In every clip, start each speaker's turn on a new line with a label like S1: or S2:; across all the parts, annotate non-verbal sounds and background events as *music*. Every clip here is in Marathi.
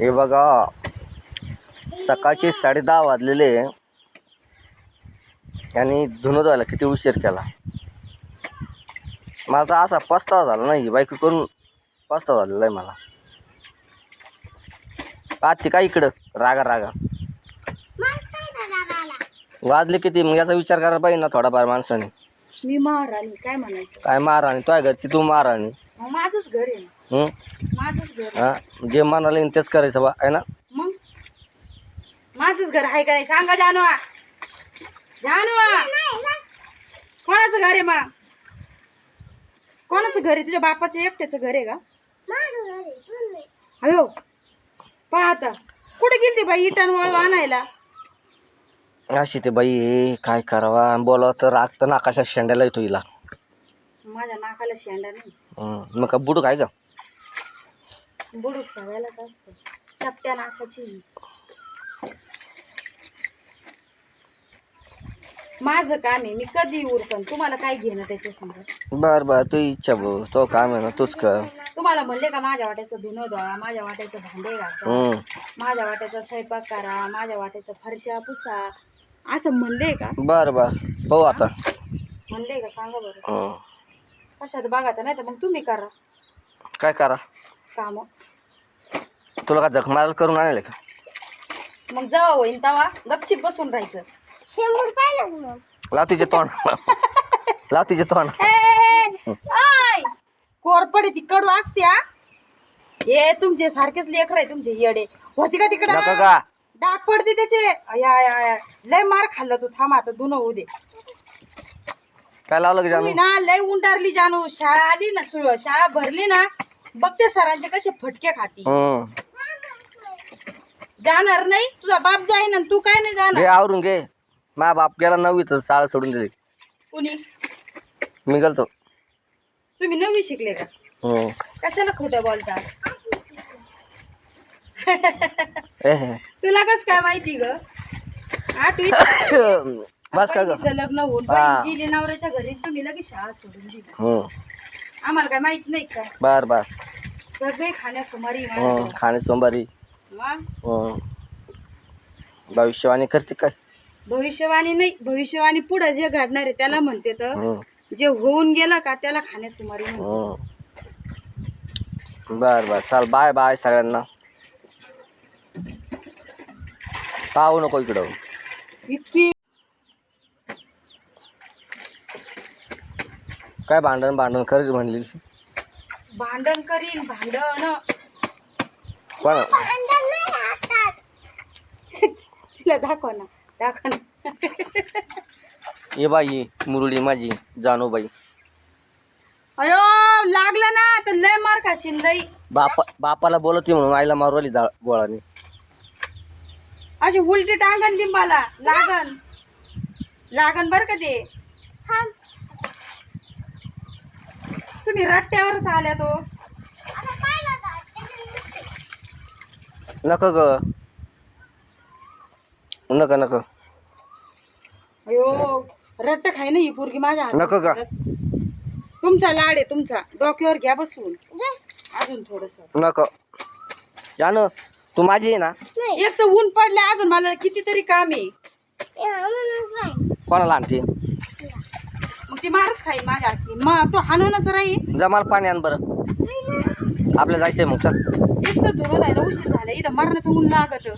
S1: हे बघा. सकाळचे साडे दहा वाजलेले. आणि धुणं धुवायला किती उशीर केला. मला तर असा पस्तावा झाला नाही बाईक करून पस्तावा झालेला आहे मला. पाहते का इकडं? रागा रागा. वाजले किती? मग याचा विचार करायला पाहिजे ना थोडाफार माणसाने.
S2: मी महाराणी काय म्हणायचं?
S1: काय महाराणी? तुझ्या घरची तू महाराणी.
S2: मग माझंच घर आहे ना.
S1: हं?
S2: माझंच घर आहे.
S1: हा? जे मनाला येईन तेच करायचं बा आहे ना?
S2: मग? माझंच घर आहे का नाही? सांगा जानू जानू कोणाचं घर आहे मग? कोणाचं घर आहे? तुझ्या बापाचं एकट्याचं घर आहे का? अयो पाहता कुठे गेली बाई इटान वळू आणायला?
S1: अशी ते बाई काय करावा? बोलावं तर राग तर नाकाशात शेंड्याला येतो हिला.
S2: माझ्या नाकाला शेंडा नाही.
S1: मग का बुडू काय का?
S2: बुडूक सगळ्यालाच असतं. चपट्या नाकाची माझं काम आहे मी कधी उरकन? तुम्हाला काय घेणं त्याच्या समजा
S1: बर बर तू इच्छा भाऊ तो काम आहे ना तूच कर.
S2: तुम्हाला म्हणले का माझ्या वाट्याचं धुणं धुवा माझ्या वाट्याचं भांडे घासा
S1: हं,
S2: माझ्या वाट्याचा स्वयंपाक करा माझ्या वाट्याचा फरच्या पुसा. असं म्हणले का?
S1: बर बर पाहू आता.
S2: म्हणले का? सांगा बरं. कशात बघा तर नाही तर मग तुम्ही करा.
S1: काय करा?
S2: काम.
S1: तुला का जख मारायला करून आणले का?
S2: मग जेव्हा होईल तेव्हा गपचिप बसून राहायचं.
S1: लाव तिचे तोंड. लाव तिचे तोंड.
S2: कोरपडे ती कडू असत्या हे? तुमचे सारखेच लेकर आहे तुमचे येडे. होती का तिकडे?
S1: नका का?
S2: डाग पडते त्याचे. या या या लय मार खाल्ला तू थांब आता धुणं होऊ दे.
S1: काय लावलं का जानू?
S2: ना लय उंडारली जानू. शाळा आली ना सुळ शाळा भरली ना बघते सरांचे कसे फटके खाती.
S1: हं.
S2: जाणार नाही तुझा बाप जाईन आणि तू काय नाही
S1: घे
S2: जाणार
S1: आवरून घे. माझा बाप गेला नववी तर शाळा सोडून दिली.
S2: कुणी?
S1: मी गेलतो.
S2: तुम्ही नववी शिकले का?
S1: हं.
S2: कशाला खोटं बोलता? *laughs*
S1: ए.
S2: तुला कस काय माहिती ग? आठवी *laughs*
S1: बस का ग
S2: लग्न होऊन
S1: हा.
S2: बहीण गेली नवऱ्याच्या घरी तुम्ही लगेच शाळा सोडून दिली
S1: हं.
S2: आम्हाला काय माहीत नाही का
S1: बर बर
S2: सगळे खाण्यासुमारी
S1: हं. खाणे सोमवारी हं. भविष्यवाणी करते काय
S2: भविष्यवाणी नाही भविष्यवाणी पुढे जे घडणार आहे त्याला म्हणते तर
S1: हं.
S2: जे होऊन गेलं का त्याला खाण्यासुमारी म्हणते.
S1: हं. बर बर चाल बाय बाय सगळ्यांना पाहू नको इकडं
S2: इतकी
S1: काय भांडण भांडण खरंच म्हणली
S2: भांडण करीन भांडण.
S1: कोण?
S2: तिला दाखव ना दाखव ना.
S1: ये बाई मुरळी माझी जानू बाई.
S2: अयो लागलं ना तर लय मार खाशील लय
S1: बापा बापाला बोलवते म्हणून आईला मारवली जा गोळाने.
S2: अशी उलटी टांगण लिंबाला लागन. लागन बर का ते? तुम्ही रट्ट्यावरच आल्या तो.
S1: नक ग. नक नक.
S2: अयो रट्ट खाय ना ही पोरगी माझ्या हातात.
S1: नको का?
S2: तुमचा लाड आहे तुमचा. डोक्यावर घ्या बसून. अजून थोडस.
S1: नक. जानू तू माझी आहे ना?
S2: एक तर ऊन पडले अजून मला कितीतरी काम आहे.
S1: कोणाला आणते?
S2: ती खाईल माझ्या मग तो हाणूनच राहील.
S1: जमाल पाणी आण बरं. आपल्याला जायचंय मग चल.
S2: जायला उशीर झाला. इथं मरणाचं ऊन लागत.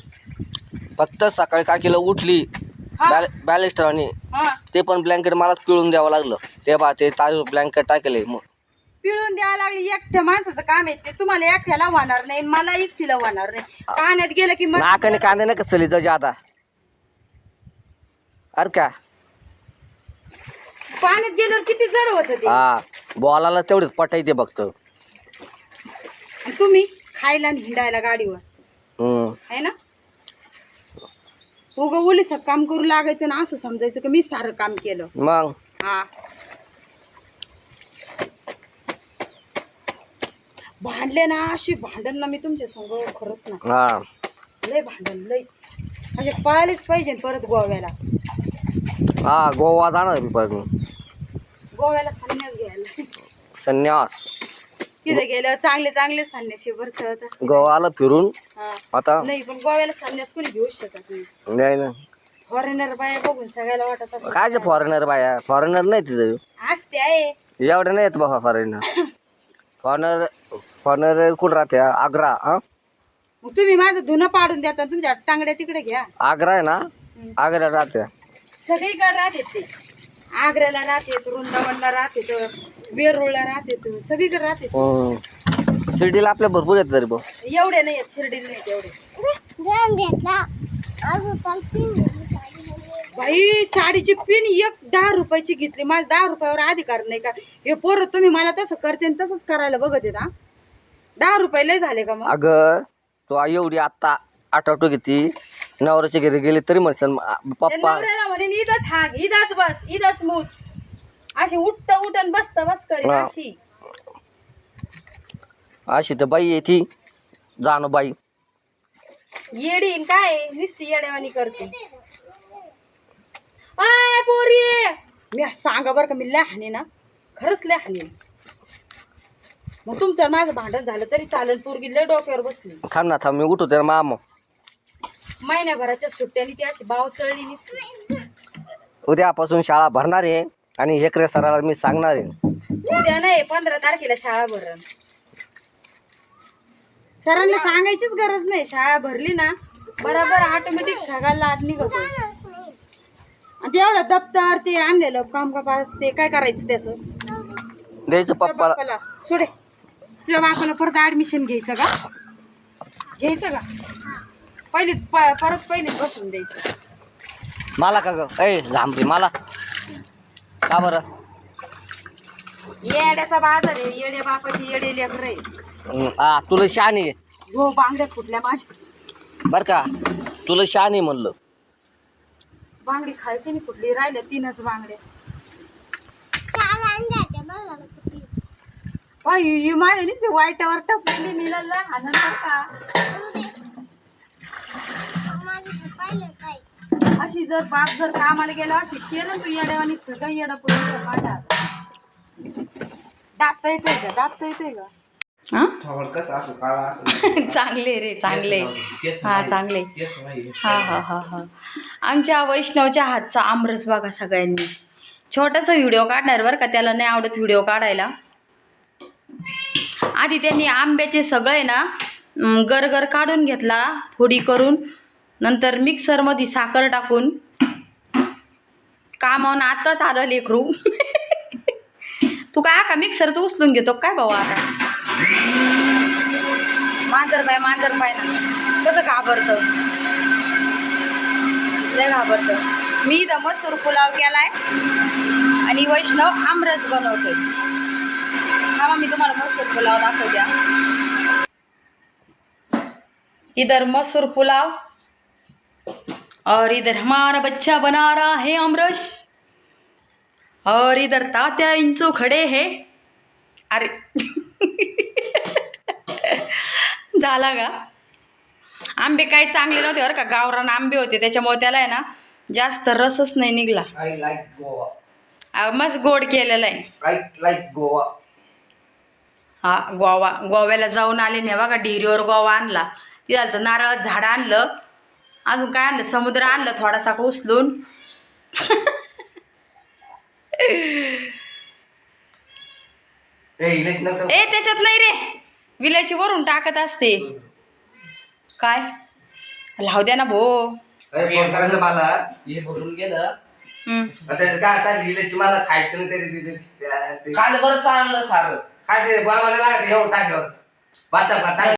S1: फक्त सकाळी काय केलं उठली
S2: हा.
S1: बॅलेस्टर आणि
S2: हा.
S1: ते पण ब्लँकेट मलाच पिळून द्यावं लागलं. ते बा ते तार ब्लँकेट टाकले मग.
S2: पिळून द्यावं लागली. एकट्या माणसाचं काम आहे ते. तुम्हाला एकट्याला होणार नाही मला एकटीला होणार नाही. पाण्यात गेलं की मग
S1: नाकाने कांदे नाही कसली तर जादा अरे का?
S2: पाण्यात गेल्यावर किती जड होत ते?
S1: हा बॉलाला तेवढेच पटायते बघत
S2: तुम्ही खायला आणि हिंडायला गाडीवर.
S1: हम्म.
S2: आहे ना? उगं ओलीस काम करू लागायचं ना असं समजायचं की मी सारं काम केलं.
S1: मग?
S2: हा. भांडले ना अशी भांडण ना मी तुमच्या संग खरंच ना.
S1: हा.
S2: लय भांडण लय. असे पळालेच पाहिजे परत गोव्याला.
S1: हा गोवा जाणार मी परत. मी.
S2: गोव्याला संन्यास घ्यायला.
S1: संन्यास.
S2: तिथे गेल्यावर चांगले चांगले संन्यासी भरत
S1: गोवाला फिरून. आता?
S2: नाही पण गोव्याला संन्यास कोणी घेऊ शकत नाही.
S1: नाही ना.
S2: फॉरेनर बाया बघून सगळ्याला वाटत असं
S1: काय फॉरेनर बाया? फॉरेनर नाही तिथं.
S2: असते आहे.
S1: एवढे नाही येत बाबा फॉरेनर फॉरेनर फॉरेनर कुठं राहते? आग्रा हा?
S2: मग तुम्ही माझं धुणं पाडून द्या तुमच्या टांगड्या तिकडे घ्या.
S1: आग्रा आहे ना? आग्रा राहते.
S2: सगळीकडे राहते ते. आग्र्याला राहते वृंदावनला राहते वेरूळला राहते सगळीकडे राहते
S1: हम्म. शिर्डीला आपल्या भरपूर येत तरी भाऊ.
S2: एवढे नाही आहेत शिर्डीला नाही बाई साडीची पिन एक दहा रुपयाची घेतली. माझ्या दहा रुपयावर अधिकार नाही का? हे पोरं तुम्ही मला तसं करते आणि तसंच करायला बघत आहेत हा? दहा रुपये लय झाले का मग?
S1: अगं तो एवढी आत्ता आठवतो किती नवऱ्याच्या घरी गेली तरी म्हणसन पप्पा.
S2: नवऱ्याला म्हणे इथंच हाग इथंच बस इथंच मूत. अशी उठत उठन बसत बस करी
S1: हा.
S2: अशी.
S1: अशी तर बाई आहे ती जाणू बाई.
S2: येडी न काय नुसती येड्यावानी करते. आय पोरी! मी असं सांगा बरं का मी लहान आहे ना खरंच लहान. आहे मग तुमचं आणि माझं भांडण झालं तरी चालेल पोरगी लय डोक्यावर बसली.
S1: थांब ना थांब मी उठवते ना माम.
S2: महिन्याभराच्या सुट्ट्याने ती अशी बाव चळली नसती.
S1: उद्यापासून शाळा भरणार आहे आणि हेकरे सराला मी सांगणार आहे.
S2: उद्या नाही पंधरा तारखेला शाळा भरण. सरांना सांगायचीच गरज नाही शाळा भरली ना बरोबर ऑटोमॅटिक सगळ्याला आठ निघतो. आणि ते एवढं दप्तर ते आणलेलं काम का ते काय करायचं त्याचं?
S1: द्यायचं पप्पाला.
S2: बापाला. सोडे तुझ्या बापाला परत ऍडमिशन घ्यायचं का? घ्यायचं का? पहिली परत पहिलीच बसून द्यायचं.
S1: मला का ग? ए झांबरी मला. का बरं?
S2: येड्याचा बाजार आहे येड्या बापाची येडे लेकर आहे.
S1: हं, हा तुला शान आहे.
S2: हो बांगड्या फुटल्या माझ्या.
S1: बर का तुला शान आहे म्हणलं.
S2: बांगडी खायची नाही कुठली राहिल्या तीनच बांगड्या. पाय, ही माझ्या नुसते वाईटावर टपलेली आनंद का. अशी जर बाप जर कामाला गेला अशी केलं तू येड्यावानी सगळं येडा पुढे माझ्या दाबता येतोय का? दाबता येतोय का? *laughs*
S3: चांगले रे चांगले. हा चांगले. हा हा हा हा. आमच्या वैष्णवच्या हातचा आमरस बघा सगळ्यांनी. छोटासा व्हिडिओ काढणार बरं का? त्याला नाही आवडत व्हिडिओ काढायला. आधी त्यांनी आंब्याचे सगळे ना गरगर काढून घेतला फोडी करून. नंतर मिक्सरमध्ये साखर टाकून कामावून आताच आलं लेकरू. *laughs* तू काय का मिक्सरचं उचलून घेतो काय भाऊ आता? मांजर पाय मांजर पाय ना. कसं घाबरतं? लय घाबरतं. मी इथं मसूर पुलाव केलाय आणि वैष्णव आमरस बनवते हा मी तुम्हाला मसूर पुलाव दाखवत्या इधर मसूर पुलाव और इधर हमारा बच्चा बना रहा है अमरस और इधर तात्या इंचो खड़े हैं। अरे। *laughs* झाला का? आंबे काही चांगले नव्हते बरं का गावरान आंबे होते त्याच्यामुळे त्याला आहे ना जास्त रसच नाही निघला. मस्त गोड केलेला आहे.
S1: लाईक गोवा
S3: हा गोवा गोव्याला जाऊन आले नाही बघा डिरीवर गोवा आणला. तिथालचं नारळाचं झाड आणलं. अजून काय आणलं? समुद्र आणलं थोडासा उचलून?
S1: ए इलेच नका.
S3: ए त्याच्यात नाही रे. विलायची वरून टाकत असते. काय? लावू द्या ना भो.
S1: मला.
S4: हे भरून गेलं.
S1: त्याचं काय आता इलेची मला खायचं नाही
S4: काल बरं चाललं सारं.
S1: काय ते बनवायला लागत एवढं टाकलं. वाचा का टाक